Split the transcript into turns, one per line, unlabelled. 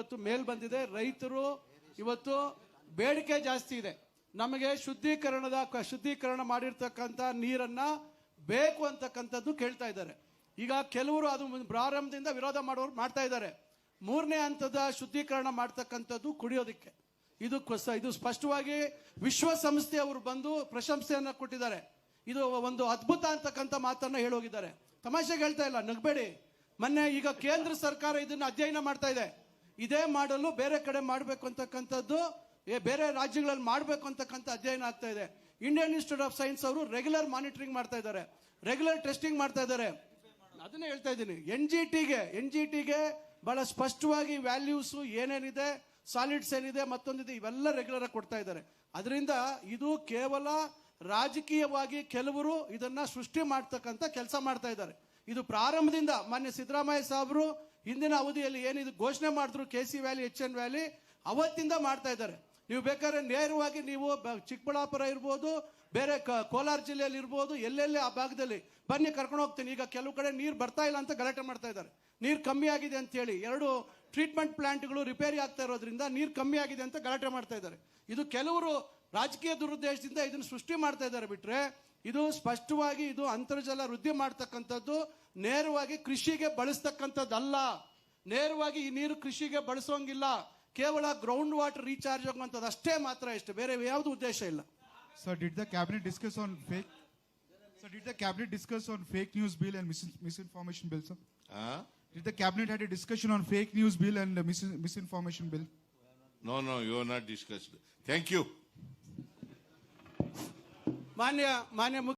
ಇವತ್ತು ಮೇಲ್ ಬಂದಿದೆ. ರೈತರು ಇವತ್ತು ಬೇಡಿಕೆ ಜಾಸ್ತಿ ಇದೆ. ನಮಗೆ ಶುದ್ಧೀಕರಣದ ಶುದ್ಧೀಕರಣ ಮಾಡಿರ್ತಕ್ಕಂಥ ನೀರನ್ನ ಬೇಕು ಅಂತಕ್ಕಂಥದ್ದು ಕೇಳ್ತಾ ಇದ್ದಾರೆ. ಈಗ ಕೆಲವರು ಅದು ಪ್ರಾರಂಭದಿಂದ ವಿರೋಧ ಮಾಡೋರು ಮಾಡ್ತಾ ಇದ್ದಾರೆ. ಮೂರನೇ ಹಂತದ ಶುದ್ಧೀಕರಣ ಮಾಡ್ತಕ್ಕಂಥದ್ದು ಕುಡಿಯೋದಕ್ಕೆ. ಇದು ಇದು ಸ್ಪಷ್ಟವಾಗಿ ವಿಶ್ವಸಂಸ್ಥೆ ಅವರು ಬಂದು ಪ್ರಶಂಸೆಯನ್ನ ಕೊಟ್ಟಿದ್ದಾರೆ. ಇದು ಒಂದು ಅದ್ಭುತ ಅಂತಕ್ಕಂಥ ಮಾತನ್ನ ಹೇಳೋಗಿದ್ದಾರೆ. ತಮಾಷೆಗೆ ಹೇಳ್ತಾ ಇಲ್ಲ, ನಗಬೇಡಿ. ಮೊನ್ನೆ ಈಗ ಕೇಂದ್ರ ಸರ್ಕಾರ ಇದನ್ನ ಅಧ್ಯಯನ ಮಾಡ್ತಾ ಇದೆ. ಇದೇ ಮಾಡಲು ಬೇರೆ ಕಡೆ ಮಾಡಬೇಕು ಅಂತಕ್ಕಂಥದ್ದು ಬೇರೆ ರಾಜ್ಯಗಳಲ್ಲಿ ಮಾಡಬೇಕು ಅಂತಕ್ಕಂಥ ಅಧ್ಯಯನ ಆಗ್ತಾ ಇದೆ. ಇಂಡಿಯನ್ ಇನ್ಸ್ಟಿಟ್ಯೂಟ್ ಆಫ್ ಸೈನ್ಸ್ ಅವರು ರೆಗ್ಯುಲರ್ ಮಾನಿಟರಿಂಗ್ ಮಾಡ್ತಾ ಇದ್ದಾರೆ. ರೆಗ್ಯುಲರ್ ಟೆಸ್ಟಿಂಗ್ ಮಾಡ್ತಾ ಇದ್ದಾರೆ. ಅದನ್ನೇ ಹೇಳ್ತಾ ಇದ್ದೀನಿ. ಎನ್ ಜಿ ಟಿಗೆ ಎನ್ ಜಿ ಟಿಗೆ ಬಹಳ ಸ್ಪಷ್ಟವಾಗಿ ವ್ಯಾಲ್ಯೂಸು ಏನೇನಿದೆ ಸಾಲಿಡ್ಸ್ ಏನಿದೆ, ಮತ್ತೊಂದಿದೆ, ಇವೆಲ್ಲ ರೆಗ್ಯುಲರ್ ಆಗಿ ಕೊಡ್ತಾ ಇದ್ದಾರೆ. ಅದರಿಂದ ಇದು ಕೇವಲ ರಾಜಕೀಯವಾಗಿ ಕೆಲವರು ಇದನ್ನ ಸೃಷ್ಟಿ ಮಾಡ್ತಕ್ಕಂಥ ಕೆಲಸ ಮಾಡ್ತಾ ಇದ್ದಾರೆ. ಇದು ಪ್ರಾರಂಭದಿಂದ ಮಾನ್ಯ ಸಿದ್ದರಾಮಯ್ಯ ಸಾಹೇಬರು ಹಿಂದಿನ ಅವಧಿಯಲ್ಲಿ ಏನಿದು ಘೋಷಣೆ ಮಾಡಿದ್ರು K C valley H N valley ಅವತ್ತಿಂದ ಮಾಡ್ತಾ ಇದ್ದಾರೆ. ನೀವು ಬೇಕಾದ್ರೆ ನೇರವಾಗಿ ನೀವು ಚಿಕ್ಕಬಳ್ಳಾಪುರ ಇರ್ಬೋದು, ಬೇರೆ ಕೋಲಾರ ಜಿಲ್ಲೆಯಲ್ಲಿ ಇರ್ಬೋದು, ಎಲ್ಲೆಲ್ಲಿ ಆ ಭಾಗದಲ್ಲಿ ಬನ್ನಿ ಕರ್ಕೊಂಡು ಹೋಗ್ತೀನಿ. ಈಗ ಕೆಲವು ಕಡೆ ನೀರು ಬರ್ತಾ ಇಲ್ಲ ಅಂತ ಗಲಾಟೆ ಮಾಡ್ತಾ ಇದ್ದಾರೆ. ನೀರು ಕಮ್ಮಿ ಆಗಿದೆ ಅಂತ ಹೇಳಿ ಎರಡು ಟ್ರೀಟ್ಮೆಂಟ್ ಪ್ಲಾಂಟ್ಗಳು ರಿಪೇರಿ ಆಗ್ತಾ ಇರೋದ್ರಿಂದ ನೀರು ಕಮ್ಮಿ ಆಗಿದೆ ಅಂತ ಗಲಾಟೆ ಮಾಡ್ತಾ ಇದ್ದಾರೆ. ಇದು ಕೆಲವರು ರಾಜಕೀಯ ದುರುದ್ದೇಶದಿಂದ ಇದನ್ನು ಸೃಷ್ಟಿ ಮಾಡ್ತಾ ಇದ್ದಾರೆ ಬಿಟ್ಟರೆ ಇದು ಸ್ಪಷ್ಟವಾಗಿ ಇದು ಅಂತರ್ಜಲ ವೃದ್ಧಿ ಮಾಡ್ತಕ್ಕಂಥದ್ದು, ನೇರವಾಗಿ ಕೃಷಿಗೆ ಬಳಸ್ತಕ್ಕಂಥದ್ದಲ್ಲ. ನೇರವಾಗಿ ಈ ನೀರು ಕೃಷಿಗೆ ಬಳಸೋಂಗಿಲ್ಲ. ಕೇವಲ ಗ್ರೌಂಡ್ ವಾಟರ್ ರೀಚಾರ್ಜ್ ಆಗುವಂಥದ್ದು ಅಷ್ಟೇ ಮಾತ್ರ ಇಷ್ಟು ಬೇರೆ ಯಾವುದು ಉದ್ದೇಶ ಇಲ್ಲ
Sir, did the cabinet discuss on fake? Sir, did the cabinet discuss on fake news bill and mis- misinformation bill, sir?
Huh?
Did the cabinet had a discussion on fake news bill and uh, mis- misinformation bill?
No, no, you are not discussed. Thank you.
ಮಾನ್ಯ ಮಾನ್ಯ ಮುಖ್ಯ